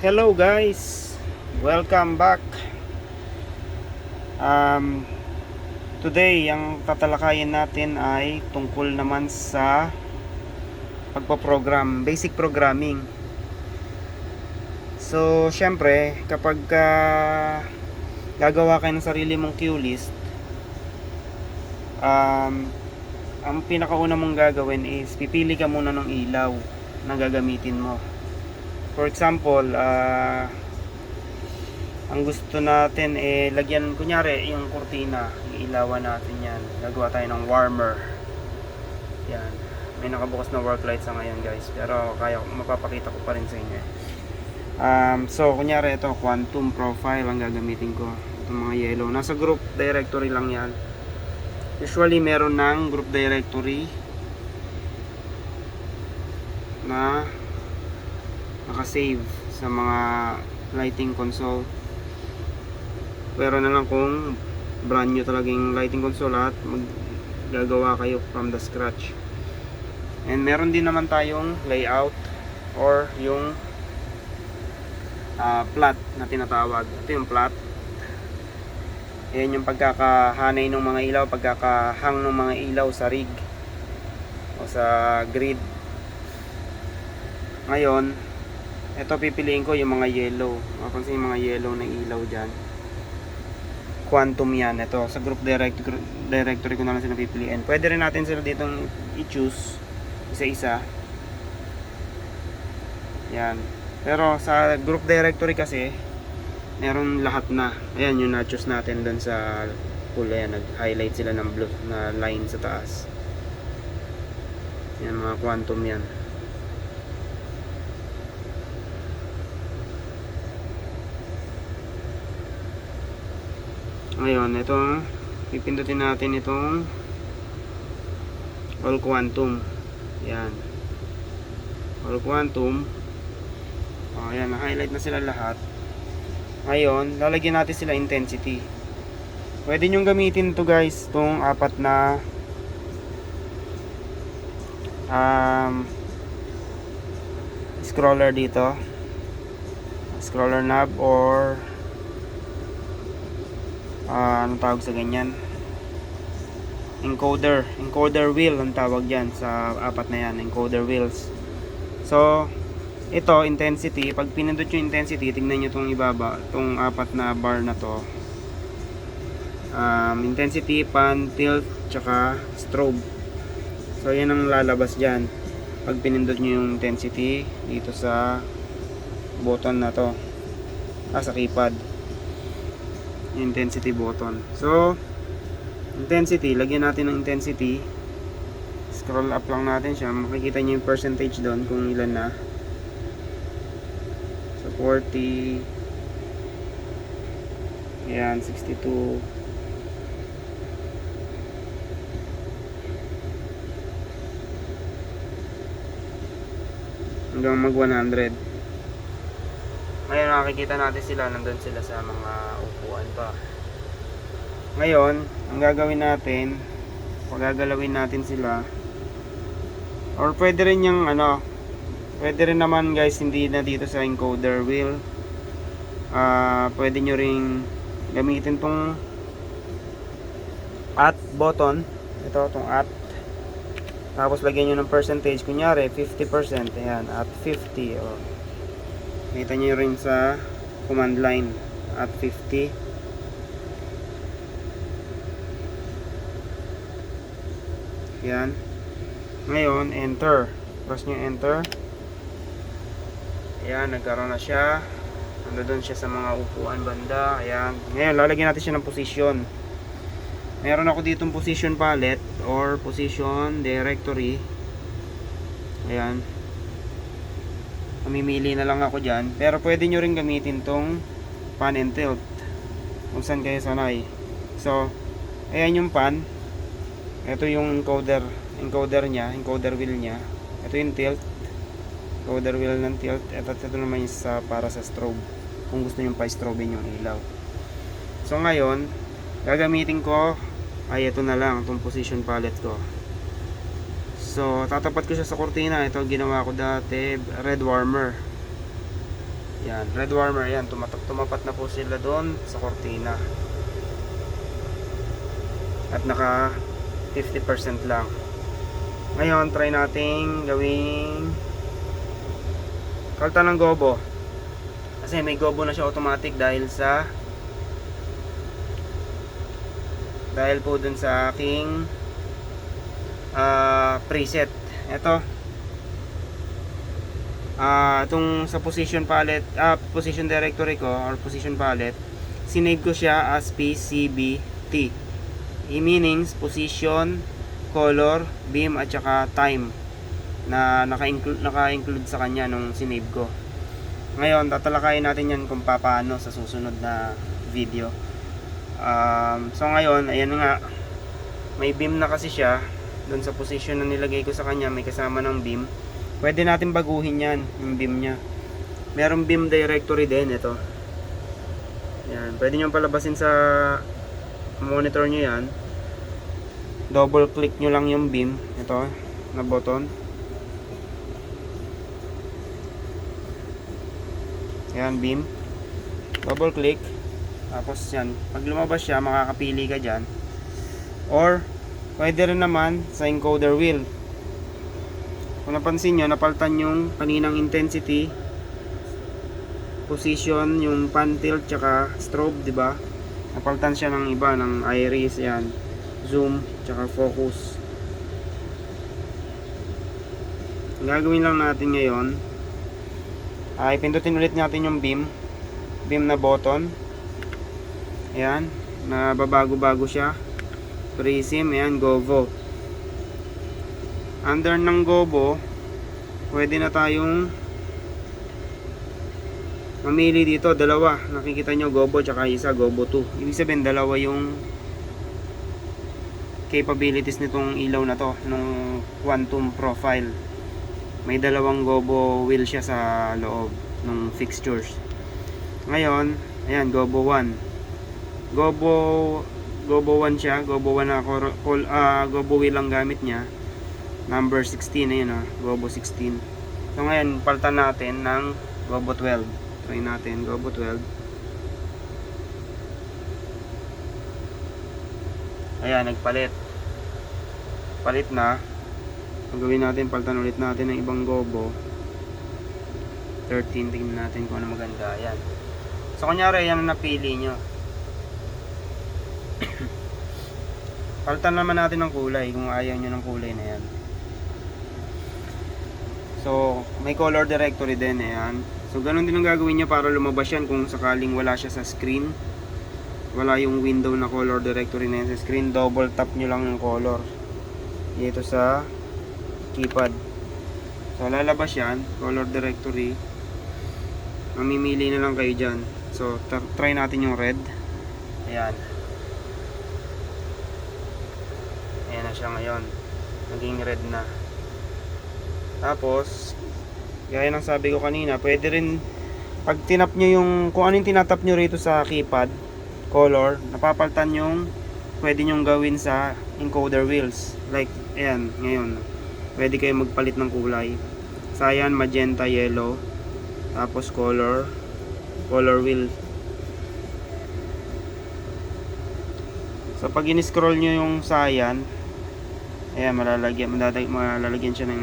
hello guys. Welcome back. Um, today, ang tatalakayin natin ay tungkol naman sa pagpaprogram, basic programming. So, syempre, kapag ah, gagawa kayo ng sarili mong queue list, um, ang pinakauna mong gagawin is pipili ka muna ng ilaw na gagamitin mo. For example, ah ang gusto natin eh lagyan kunyari yung kurtina, iilawan natin yan. Gagawa tayo ng warmer. Yan. May nakabukas na work light sa ngayon guys, pero kaya mapapakita ko pa rin sa inyo. eh. Um, so kunyari ito quantum profile ang gagamitin ko. Itong mga yellow. Nasa group directory lang yan. Usually meron ng group directory na nakasave sa mga lighting console. Pero na lang kung brand new talagang lighting console at maggagawa kayo from the scratch. And meron din naman tayong layout or yung ah, plot na tinatawag. Ito yung plot yan yung pagkakahanay ng mga ilaw pagkakahang ng mga ilaw sa rig o sa grid. Ngayon, ito pipiliin ko yung mga yellow. Mapansin yung mga yellow na ilaw dyan. Quantum yan. Ito, sa group directory, directory ko na lang sila pipiliin. Pwede rin natin sila dito i-choose isa-isa. Yan. Pero sa group directory kasi, meron lahat na. Ayan yung na-choose natin doon sa pool. Ayan, nag-highlight sila ng blue na line sa taas. Yan, mga quantum yan. Ngayon, ito pipindutin natin itong all quantum. Yan. All quantum. Oh, ayan, na-highlight na sila lahat. Ngayon, lalagyan natin sila intensity. Pwede nyo gamitin to guys, itong apat na um, scroller dito. Scroller knob or ah anong tawag sa ganyan? Encoder. Encoder wheel ang tawag yan sa apat na yan encoder wheels. So ito intensity. Pag pinindot yung intensity tingnan nyo itong ibaba itong apat na bar na to. Um, intensity pan tilt tsaka strobe. So yan ang lalabas dyan. Pag pinindot nyo yung intensity dito sa button na to. Ah sa keypad intensity button. So, intensity, lagyan natin ng intensity. Scroll up lang natin siya. Makikita niyo yung percentage doon kung ilan na. So, 40. Yan, 62. Hanggang mag 100. Ngayon nakikita natin sila, nandun sila sa mga upuan pa. Ngayon, ang gagawin natin, pagagalawin natin sila, or pwede rin yung ano, pwede rin naman guys, hindi na dito sa encoder wheel, ah pwede nyo ring gamitin tong at button, ito, tong at, tapos lagyan nyo ng percentage, kunyari 50%, ayan, at 50, oh. Kita nyo rin sa command line at 50. Yan. Ngayon, enter. Press nyo enter. Ayan, nagkaroon na siya. Ando doon siya sa mga upuan banda. Ayan. Ngayon, lalagyan natin siya ng position. Meron ako ditong position palette or position directory. Ayan mamimili na lang ako dyan. Pero pwede nyo rin gamitin tong pan and tilt. Kung saan kayo sanay. So ayan yung pan. Ito yung encoder encoder nya encoder wheel nya ito yung tilt. Encoder wheel ng tilt. Ito, ito naman yung sa, para sa strobe. Kung gusto nyo pa strobe yung ilaw. So ngayon gagamitin ko ay ito na lang itong position palette ko So, tatapat ko siya sa kortina. Ito ginawa ko dati, red warmer. Yan, red warmer yan. Tumatak, tumapat na po sila doon sa kortina. At naka 50% lang. Ngayon, try nating gawing kalta ng gobo. Kasi may gobo na siya automatic dahil sa dahil po dun sa aking ah, preset. Ito. Ah, itong sa position palette, ah, position directory ko or position palette, sinave ko siya as PCBT. E meanings position, color, beam at saka time na naka-include naka-include sa kanya nung sinave ko. Ngayon, tatalakayin natin yan kung paano sa susunod na video. Um, so ngayon, ayan nga, may beam na kasi siya. Doon sa position na nilagay ko sa kanya, may kasama ng beam. Pwede natin baguhin yan, yung beam niya. Merong beam directory din, ito. Yan, pwede nyo palabasin sa monitor nyo yan. Double click nyo lang yung beam, ito, na button. Yan, beam. Double click. Tapos yan, pag lumabas siya, makakapili ka dyan. Or, pwede rin naman sa encoder wheel. Kung napansin nyo, napaltan yung kaninang intensity, position, yung pan tilt, tsaka strobe, di ba? Napaltan siya ng iba, ng iris, yan. Zoom, tsaka focus. Ang gagawin lang natin ngayon, ay pindutin ulit natin yung beam. Beam na button. Ayan, nababago-bago siya. Prism, ayan, Govo. Under ng Govo, pwede na tayong mamili dito, dalawa. Nakikita nyo, Gobo tsaka isa, Gobo 2. Ibig sabihin, dalawa yung capabilities nitong ilaw na to, nung quantum profile. May dalawang Gobo wheel siya sa loob ng fixtures. Ngayon, ayan, Gobo 1. Gobo Gobo 1 siya, Gobo 1 na cor- col- ah, Gobo wheel ang gamit niya. Number 16 ayun ah, Gobo 16. So ngayon, palitan natin ng Gobo 12. Try natin Gobo 12. Ayan, nagpalit. Palit na. Ang gawin natin, palitan ulit natin ng ibang Gobo. 13, tingnan natin kung ano maganda. Ayan. So, kunyari, yan ang napili nyo. Palitan naman natin ng kulay kung ayaw nyo ng kulay na yan. So, may color directory din. Ayan. So, ganun din ang gagawin nyo para lumabas yan kung sakaling wala siya sa screen. Wala yung window na color directory na yan sa screen. Double tap nyo lang yung color. Dito sa keypad. So, lalabas yan. Color directory. Mamimili na lang kayo dyan. So, try natin yung red. Ayan. Ayan na siya ngayon. Naging red na. Tapos, gaya ng sabi ko kanina, pwede rin pag tinap nyo yung, kung ano yung tinatap nyo rito sa keypad, color, napapaltan yung pwede nyong gawin sa encoder wheels. Like, ayan, ngayon. Pwede kayo magpalit ng kulay. Cyan, magenta, yellow. Tapos color, color wheel. So pag in-scroll nyo yung cyan, ayan, malalagyan, malalag, malalagyan siya ng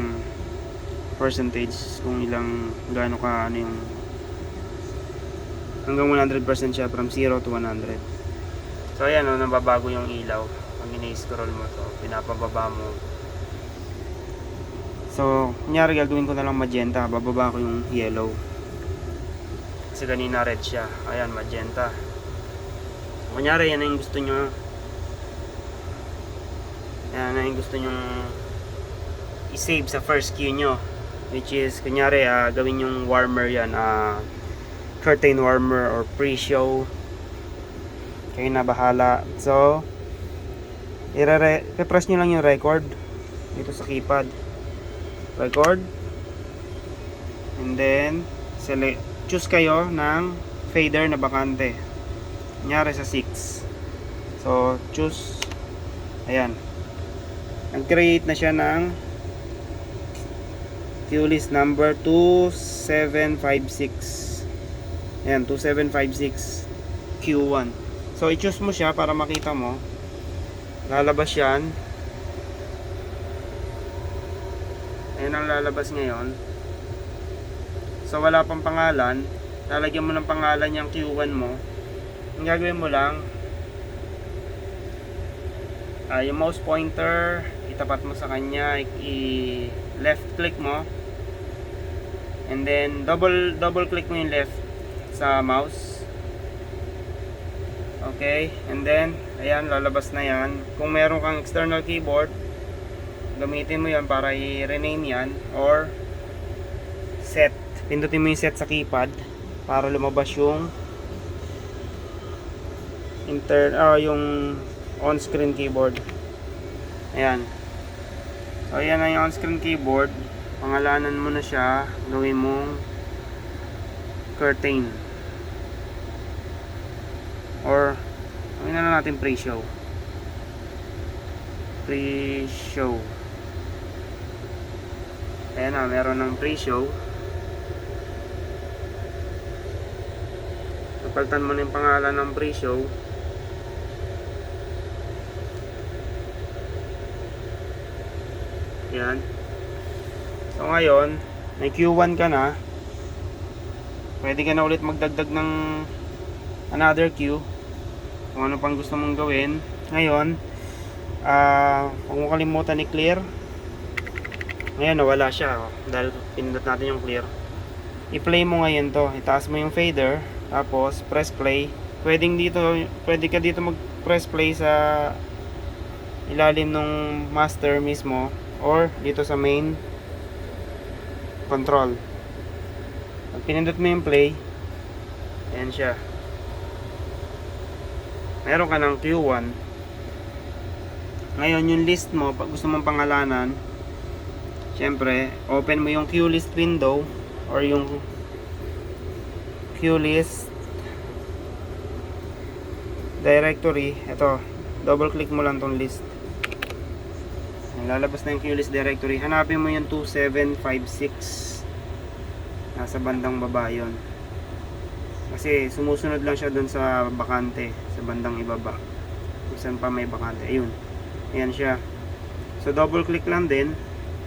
percentage kung ilang gaano ka ano yung hanggang 100% siya from 0 to 100. So ayan, no, nababago yung ilaw. Pag ini-scroll mo to, pinapababa mo. So, kunyari gagawin ko na lang magenta, bababa ko yung yellow. Kasi kanina red siya. Ayan, magenta. Kunyari, yan ang gusto nyo. Yan ang gusto nyo i-save sa first queue nyo. Which is, kunyari, ah, gawin yung warmer yan. ah, curtain warmer or pre-show. Kayo na bahala. So, i-press nyo lang yung record dito sa keypad. Record. And then, select, choose kayo ng fader na bakante. Kunyari sa 6. So, choose. Ayan. Nag-create na siya ng queue list number 2756. Ayan, 2756 Q1. So, i-choose mo siya para makita mo. Lalabas yan. Ayan ang lalabas ngayon. So, wala pang pangalan. Lalagyan mo ng pangalan yung Q1 mo. Ang gagawin mo lang, ah, yung mouse pointer, itapat mo sa kanya, i- left click mo. And then, double double click mo yung left sa mouse. Okay, and then, ayan, lalabas na yan. Kung meron kang external keyboard, gamitin mo yan para i-rename yan or set. Pindutin mo yung set sa keypad para lumabas yung inter ah yung on-screen keyboard. Ayan. So, ayan na yung on-screen keyboard. Pangalanan mo na siya. Gawin mong curtain. Or, gawin na lang natin pre-show. Pre-show. Ayan na, meron ng pre-show. Napalitan mo na yung pangalan ng pre-show. Yan. So ngayon, may Q1 ka na. Pwede ka na ulit magdagdag ng another Q. Kung ano pang gusto mong gawin. Ngayon, ah huwag mo kalimutan i-clear. Ngayon, nawala siya. Oh, dahil pinindot natin yung clear. I-play mo ngayon to. Itaas mo yung fader. Tapos, press play. Pwedeng dito, pwede ka dito mag-press play sa ilalim ng master mismo or dito sa main control. Pag pinindot mo yung play, ayan siya. Meron ka ng Q1. Ngayon, yung list mo, pag gusto mong pangalanan, syempre, open mo yung Q list window or yung Q list directory. Ito, double click mo lang tong list. Lalabas na yung QList directory. Hanapin mo yung 2756. Nasa bandang baba yun. Kasi sumusunod lang siya dun sa bakante. Sa bandang ibaba. Kung saan pa may bakante. Ayun. Ayan siya. So double click lang din.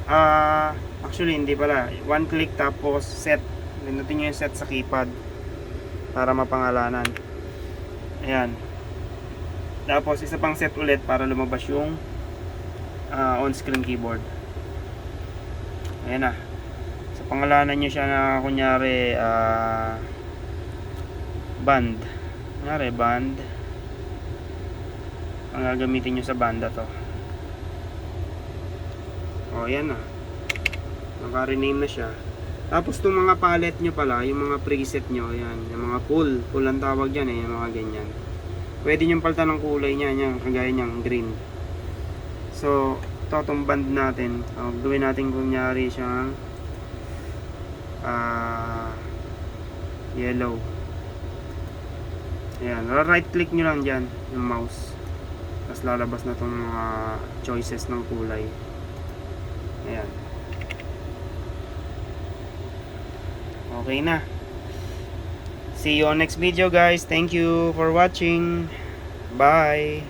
Ah, actually hindi pala. One click tapos set. Pinutin nyo yung set sa keypad. Para mapangalanan. Ayan. Tapos isa pang set ulit para lumabas yung ah, on-screen keyboard. Ayan na. Sa pangalanan nyo siya na kunyari ah, band. Kunyari band. Ang gagamitin nyo sa banda to. O, ayan na. Naka-rename na siya. Tapos itong mga palette nyo pala, yung mga preset nyo, ayan, yung mga pull, pull ang tawag dyan eh, yung mga ganyan. Pwede nyo palitan ng kulay niya, yan, kagaya niyang green. So, ito itong band natin. Uh, gawin natin kunyari siyang ah yellow. Ayan, right click nyo lang dyan, yung mouse. Tapos lalabas na itong mga choices ng kulay. Ayan. Okay na. See you on next video guys. Thank you for watching. Bye.